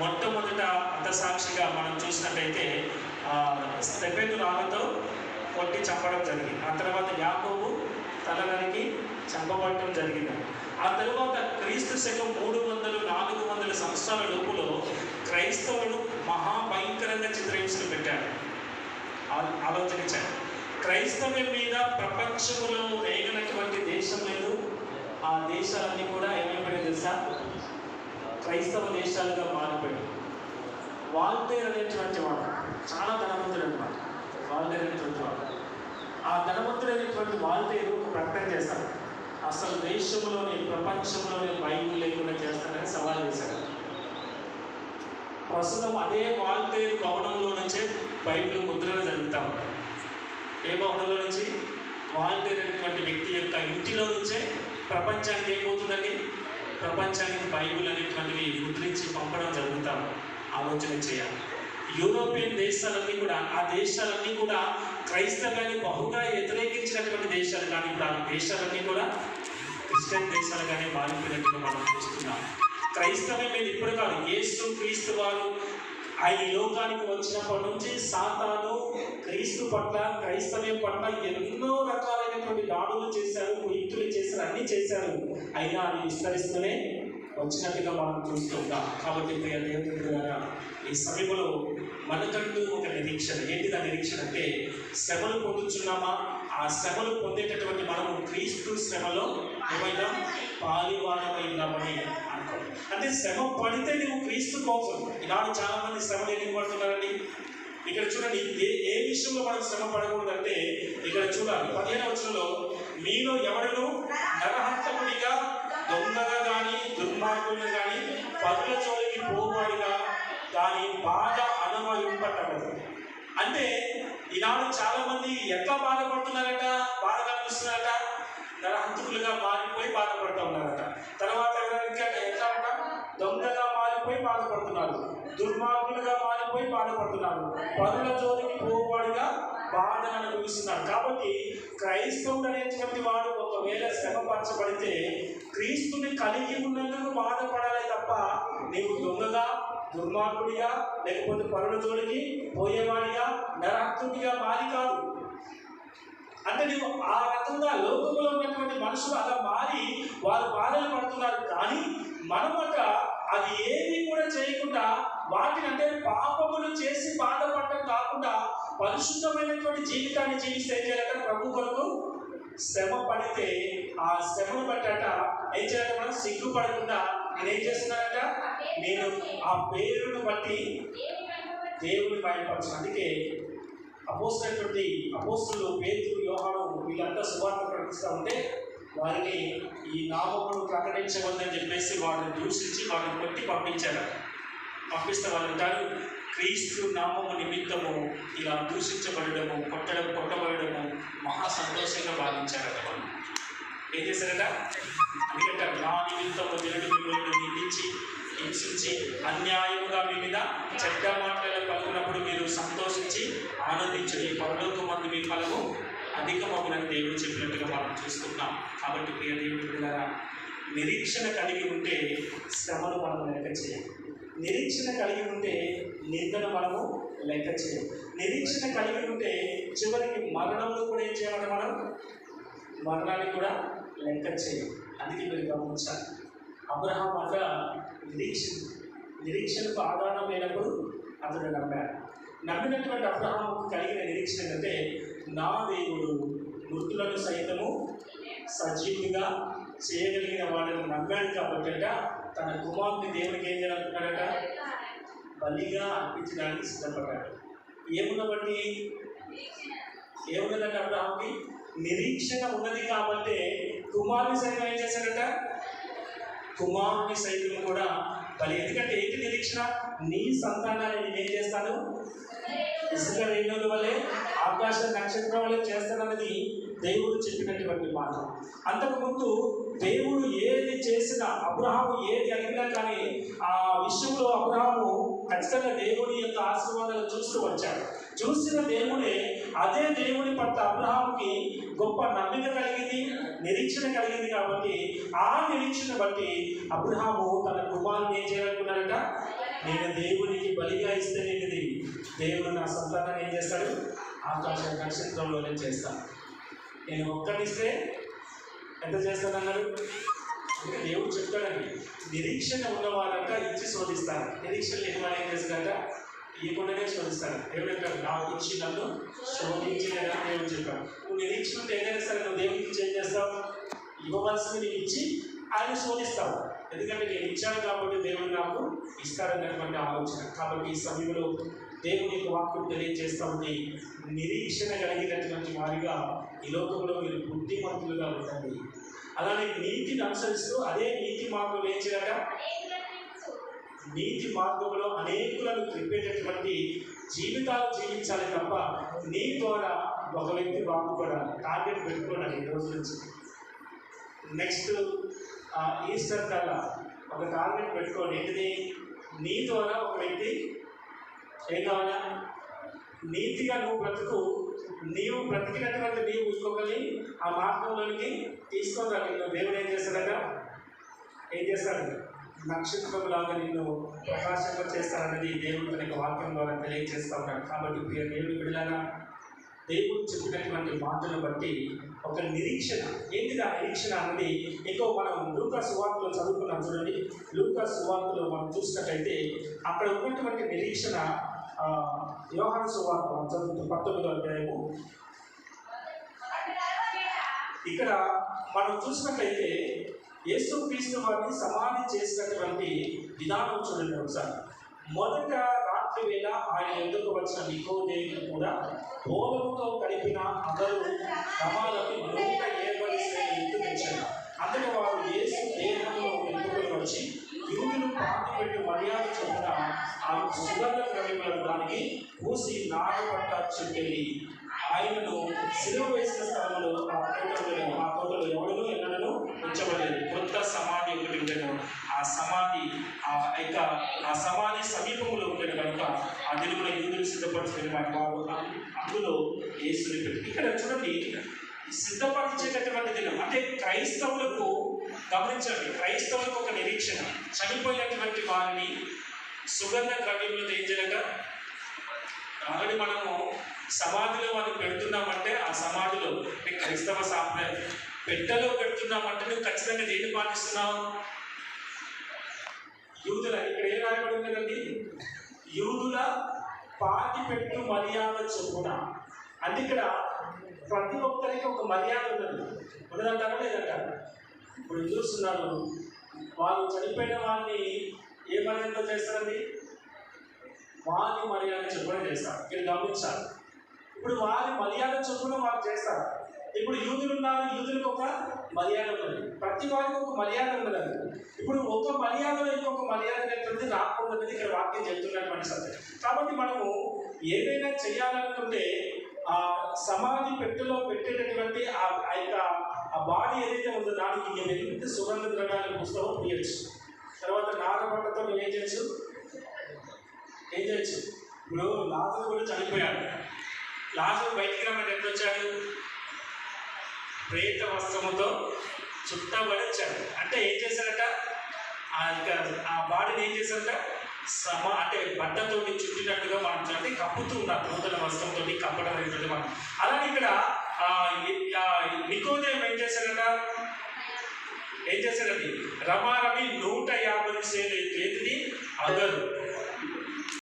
మొట్టమొదట సాక్షిగా మనం చూసినట్టయితే ఆ, రాళ్ళతో కొట్టి చంపడం జరిగింది. ఆ తర్వాత యాకోబు తల నరికి చంపబడటం జరిగింది. ఆ తరువాత క్రీస్తు శకం మూడు వందలు నాలుగు వందల సంవత్సరాల లోపులో క్రైస్తవులు మహాభయంకరంగా చిత్రహింసలు పెట్టారు. ఆ- ఆలోచించారు. క్రైస్తవ్యం మీద ప్రపంచంలో వేగనటువంటి దేశం లేదు. ఆ దేశాలన్నీ కూడా ఏమైపోయింది తెలుసా? క్రైస్తవ దేశాలుగా మారిపోయాయి వాల్టేర్ అనేటువంటి వాడు చాలా ధనవంతుడు అనమాట వాల్టేర్ అనేటువంటి వాడు. ఆ ధనవంతుడైనటువంటి వాల్టేరు ఒక ప్రకటన చేశాడు అసలు దేశంలోని ప్రపంచంలోని బయలు లేకుండా చేస్తానని సవాల్ చేశాడు. ప్రస్తుతం అదే వాల్టేర్ భవనంలో నుంచే బైబిల్ ముద్రలు జరుగుతూ ఉంటాయి ఏ భవనంలో నుంచి? వాల్టేర్ అనేటువంటి వ్యక్తి యొక్క ఇంటిలో నుంచే ప్రపంచానికి ఏమవుతుందండి? ప్రపంచానికి బైబుల్ అనేటువంటివి ముద్రించి పంపడం జరుగుతాం ఆలోచన చేయాలి. యూరోపియన్ దేశాలన్నీ కూడా ఆ దేశాలన్నీ కూడా క్రైస్తవాన్ని బహుగా వ్యతిరేకించినటువంటి దేశాలు కానీ ఇప్పుడు ఆ దేశాలన్నీ కూడా క్రిస్టియన్ దేశాలుగానే మారిపోయినట్టుగా మనం చూస్తున్నాం. క్రైస్తవం మీద ఇప్పుడు కాదు యేసు క్రీస్తు వారు ఆయన ఈ లోకానికి వచ్చినప్పటి నుంచి సాతాను క్రీస్తు పట్ల క్రైస్తవ్యం పట్ల ఎన్నో రకాలైనటువంటి దాడులు చేశారు కుయుక్తులు చేశారు. అన్ని చేశారు. అయినా అది విస్తరిస్తూనే వచ్చినట్టుగా మనం చూస్తుంటాం. కాబట్టి ప్రియ దేవుడు ద్వారా ఈ సమయంలో మనకంటూ ఒక నిరీక్షణ. ఏంటిది ఆ నిరీక్షణ అంటే శ్రమలు పొందుతున్నామా ఆ శ్రమలు పొందేటటువంటి మనము క్రీస్తు శ్రమలో ఏమైనా పాలివాడమైందామని అనుకో అంటే శ్రమ పడితే నువ్వు క్రీస్తు కోసం. ఈనాడు చాలా మంది శ్రమలు ఎందుకు పడుతున్నారండి? ఇక్కడ చూడండి ఏ ఏ విషయంలో మనం శ్రమ పడకూడదంటే ఇక్కడ చూడాలి. పదిహేను వచ్చంలో మీలో ఎవడను నరహంతకుడిగా దొంగగా కానీ దుర్మార్గుడు కానీ పదుల చోటికి పోవాడిగా దాని బాధ అనుభవింపటం అంటే ఈనాడు చాలా మంది ఎట్లా బాధపడుతున్నారట? బాధ కనిపిస్తున్నారట? నరహంతకులుగా మారిపోయి బాధపడుతున్నారు బాధపడుతున్నారు దుర్మార్గులుగా మారిపోయి బాధపడుతున్నారు పరుల జోలికి పోవాడిగా బాధను అనుభవిస్తున్నారు. కాబట్టి క్రైస్తవుడు అనేటువంటి వాడు ఒకవేళ శ్రమపరచబడితే క్రీస్తుని కలిగి ఉన్నందుకు బాధపడాలి తప్ప నీవు దొంగగా దుర్మార్గుడిగా లేకపోతే పరుల జోలికి పోయేవాడిగా నరక్తుడిగా మారి కాదు. అంటే నీవు ఆ రకంగా లోకంలో ఉన్నటువంటి మనుషులు అలా మారి వారు బాధలు పడుతున్నారు. కానీ మనమట అది ఏమీ కూడా చేయకుండా వాటిని అంటే పాపములు చేసి బాధపడటం కాకుండా పరిశుద్ధమైనటువంటి జీవితాన్ని జీవిస్తే ఏం చేయాలంటే? ప్రభు కొరకు శ్రమ పడితే ఆ శ్రమను బట్టట ఏం చేయాలి మనం? సిగ్గుపడకుండా నేను ఏం చేస్తున్నానంట నేను ఆ పేరును బట్టి దేవుని బయటపరచు అందుకే అపోస్తున్నటువంటి అపోస్తులు పేతులు యోహాను వీళ్ళంతా సువార్త ప్రకటిస్తూ ఉంటే వారిని ఈ నామమును ప్రకటించవద్దని చెప్పేసి వాళ్ళని దూషించి వాళ్ళని కొట్టి పంపించారు. పంపిస్తే వాళ్ళు అంటారు క్రీస్తు నామము నిమిత్తము ఇలా దూషించబడము కొట్టడం కొట్టబడము మహా సంతోషంగా భావించారట వాళ్ళు. ఏం చేశారట? ఎందుకంటే నా నిమిత్తము దేవుడు మిమ్మల్ని నిందించి హింసించి అన్యాయముగా మీ మీద చెడ్డ మాటలు పలుకున్నప్పుడు మీరు సంతోషించి ఆనందించండి పరలోక మంది మీ ఫలము అధికమగునని దేవుడు చెప్పినట్టుగా మనం చూస్తున్నాం. కాబట్టి ప్రియ దేవుడు పిల్లరా నిరీక్షణ కలిగి ఉంటే శ్రమను మనం లెక్క చేయం నిరీక్షణ కలిగి ఉంటే నిందను మనము లెక్క చేయం నిరీక్షణ కలిగి ఉంటే చివరికి మరణంలో కూడా ఏం చేయాలి మనం? మరణాన్ని కూడా లెక్క చేయం అందుకే మీరు గమనించాలి. అబ్రహాం అట నిరీక్షణ నిరీక్షణకు ఆధారం లేనప్పుడు అతడు నమ్మాడు. నమ్మినటువంటి అబ్రహాంకు కలిగిన నిరీక్షణ అంటే నా దేవుడు మృతులను సైతము సజీవుగా చేయగలిగిన వాడిని నమ్మాడు కాబట్టి తన కుమార్తె దేవుడికి ఏం చేయాలనుకున్నాడట బలిగా అర్పించడానికి సిద్ధపడ్డాడు. ఏమున్న బట్టి ఏమున్నదంటే అబ్రహాంకి నిరీక్షణ ఉన్నది కాబట్టి కుమారుని సైతం ఏం చేశాడట? కుమారుని సైతం కూడా బలి. ఎందుకంటే ఏంటి నిరీక్షణ? నీ సంతానాన్ని నేను ఏం చేస్తాను? ఇసుక రేణువుల వల్లే ఆకాశ నక్షత్రం వల్లే చేస్తానన్నది దేవుడు చెప్పినటువంటి మాట. అంతకుముందు దేవుడు ఏది చేసినా అబ్రహాము ఏది అడిగినా కానీ ఆ విషయంలో అబ్రహాము ఖచ్చితంగా దేవుడి యొక్క ఆశీర్వాదాలు చూస్తూ వచ్చాడు. చూసిన దేవుడే అదే దేవుని పట్ల అబ్రహాముకి గొప్ప నమ్మిక కలిగింది నిరీక్షణ కలిగింది కాబట్టి ఆ నిరీక్షణ బట్టి అబ్రహాము తన కుమారుని ఏం చేయాలనుకున్నాడట? నేను దేవునికి బలిగా ఇస్తే దేవుడు నా సంతానాన్ని ఏం చేస్తాడు? ఆకాశ నక్షత్రంలోనే చేస్తాను నేను ఒక్కడిస్తే ఎంత చేస్తాను అన్నాడు? అంటే దేవుడు చెప్తాడండి నిరీక్షణ ఉన్న వాళ్ళంట ఇచ్చి శోధిస్తాను నిరీక్షణ లేని వాళ్ళు ఏం చేస్తారంట ఇవ్వకుండానే శోధిస్తాను దేవుడు అంటారు నాకు ఇచ్చి నన్ను శోధించలేదా దేవుడు చెప్పాడు. నువ్వు నిరీక్షణ ఉంటే ఏదైనా సరే నువ్వు దేవుడికి చేంజ్ ఏం చేస్తావు? ఇవ్వవలసింది నీకు ఇచ్చి ఆయన శోధిస్తావు. ఎందుకంటే నేను ఇచ్చాను కాబట్టి దేవుడు నాకు ఇస్తారన్నటువంటి ఆలోచన. కాబట్టి ఈ సమయంలో దేవుని యొక్క వాక్యం తెలియజేస్తా ఉంది. నిరీక్షణ కలిగినటువంటి వారిగా ఈ లోకంలో మీరు బుద్ధిమంతులుగా ఉండండి. అలానే నీతిని అనుసరిస్తూ అదే నీతి మార్గం ఏం చేయాలట నీతి మార్గంలో అనేకులను త్రిప్పేటటువంటి జీవితాలు జీవించాలి తప్ప నీ ద్వారా ఒక వ్యక్తి బాగుపడాలి టార్గెట్ పెట్టుకోవడానికి ఈ రోజు నుంచి నెక్స్ట్ ఈస్టర్ కల్లా ఒక టార్గెట్ పెట్టుకోండి ఏంటిది? నీ ద్వారా ఒక వ్యక్తి ఏం కావాలా? నీతిగా నువ్వు బ్రతుకు నీవు బ్రతికినటువంటి నీవు చూసుకోగలి ఆ మార్గంలోనికి తీసుకోగలి రా దేవుడు ఏం చేస్తాడట? ఏం చేస్తాడు? నక్షత్రంలాగా నిన్ను ప్రకాశంగా చేస్తానన్నది దేవుడు తన యొక్క వాక్యం ద్వారా తెలియజేస్తా ఉన్నాడు. కాబట్టి దేవుడు బిడ్డలారా దేవుడు చెప్పినటువంటి మాటను బట్టి ఒక నిరీక్షణ. ఏంటిది ఆ నిరీక్షణ అన్నది ఇంకో మనం లూకా సువార్తలో చదువుకున్నాం చూడండి. లూకా సువార్తలో మనం చూసినట్టయితే అక్కడ ఉన్నటువంటి నిరీక్షణ వ్యవహార సువార్త మనం చదువుతాం. పంతొమ్మిదో అధ్యాయము. ఇక్కడ మనం చూసినట్లయితే యేసు క్రీస్తు వారిని సమాధి చేసినటువంటి విధానం చూడండి ఒకసారి. మొదట రాత్రి వేళ ఆయన ఎందుకు వచ్చిన నికోదేవుడు కూడా బోధముతో కలిపిన అందరూ సమాధి నూట ఏర్పడి ఎత్తుకించారు అందుకు వారు యేసు దేహంలో ఎత్తుకుని వచ్చి యూదులు పాతి పెట్టి మర్యాద చొప్పున ఆ సుగంధ ద్రవ్యములను దానికి పూసి నాగపట్ట చుట్టెళ్ళి ఆయనను సిలువ వేసిన స్థలంలో ఆ తోటలో ఆ తోటలో ఎవడను ఎన్నడను ఉంచబడలేదు కొత్త సమాధి ఒకటి ఉండేను ఆ సమాధి ఆ యొక్క ఆ సమాధి సమీపంలో ఉండేది కనుక ఆ దినమున యూదులు సిద్ధపరచుకుని అందులో యేసుని పెట్టి ఇక్కడ చూడండి సిద్ధపరిచేటటువంటి దినం అంటే క్రైస్తవులకు గమనించండి క్రైస్తవులకు ఒక నిరీక్షణ. చనిపోయినటువంటి వారిని సుగంధ ద్రవ్యంలో ఏం చేయగా ఆల్రెడీ మనము సమాధిలో వాళ్ళు పెడుతున్నామంటే ఆ సమాధిలో క్రైస్తవ సాంప్రదాయం పెట్టలో పెడుతున్నామంటే నువ్వు ఖచ్చితంగా దేన్ని పాటిస్తున్నావు యూదుల ఇక్కడ ఏం రాయబడి ఉందండి యూదుల పాతి పెట్టు మర్యాద చొప్పున. అంటే ఇక్కడ ప్రతి ఒక్కరికి ఒక మర్యాద ఉన్నది ఉన్నదంటారా లేదంటారు? ఇప్పుడు చూస్తున్నారు. వాళ్ళు చనిపోయిన వాళ్ళని ఏ మర్యాదతో చేస్తారండి? వారి మర్యాద చొప్పున చేస్తారు. మీరు గమనించాలి. ఇప్పుడు వారి మర్యాద చొప్పున వారు చేస్తారు. ఇప్పుడు యూదులు ఉన్నారు. యూదులకు ఒక మర్యాద ఉన్నది ప్రతి వారికి ఒక మర్యాద ఉన్నదండి ఇప్పుడు ఒక మర్యాదలో ఇంకొక మర్యాద అనేటువంటి రాకూడదు ఇక్కడ వాక్యం చెప్తున్నటువంటి సత్యం కాబట్టి మనము ఏదైనా చేయాలనుకుంటే ఆ సమాధి పెట్టెలో పెట్టేటటువంటి ఆ యొక్క ఆ బాడీ ఏదైతే ఉందో దానికి నేను ఎంత సుగంధ ద్రవ్యాలు పుస్తకం తీయచ్చు. తర్వాత నాగపట్టతో నువ్వు ఏం చేయొచ్చు? ఏం చేయొచ్చు? ఇప్పుడు లాజర్ కూడా చనిపోయాడు. లాజర్ బయటికి రమ్మని ఎట్లా వచ్చాడు ప్రేత వస్త్రముతో చుట్టబడించాడు. అంటే ఏం చేశాడట ఆ యొక్క ఆ బాడీని ఏం చేశాడట సమ అంటే బట్టతోటి చుట్టినట్టుగా మనం చూడండి కప్పుతూ ఉన్నారు నూతన వస్త్రంతో కప్పడం అనేటువంటి మనం అలానే ఇక్కడ ఆ, నికోదేం ఏం చేశాడట ఏం చేశాడండి రమారమి నూట యాభై సేలు ఏంటిది అగరు.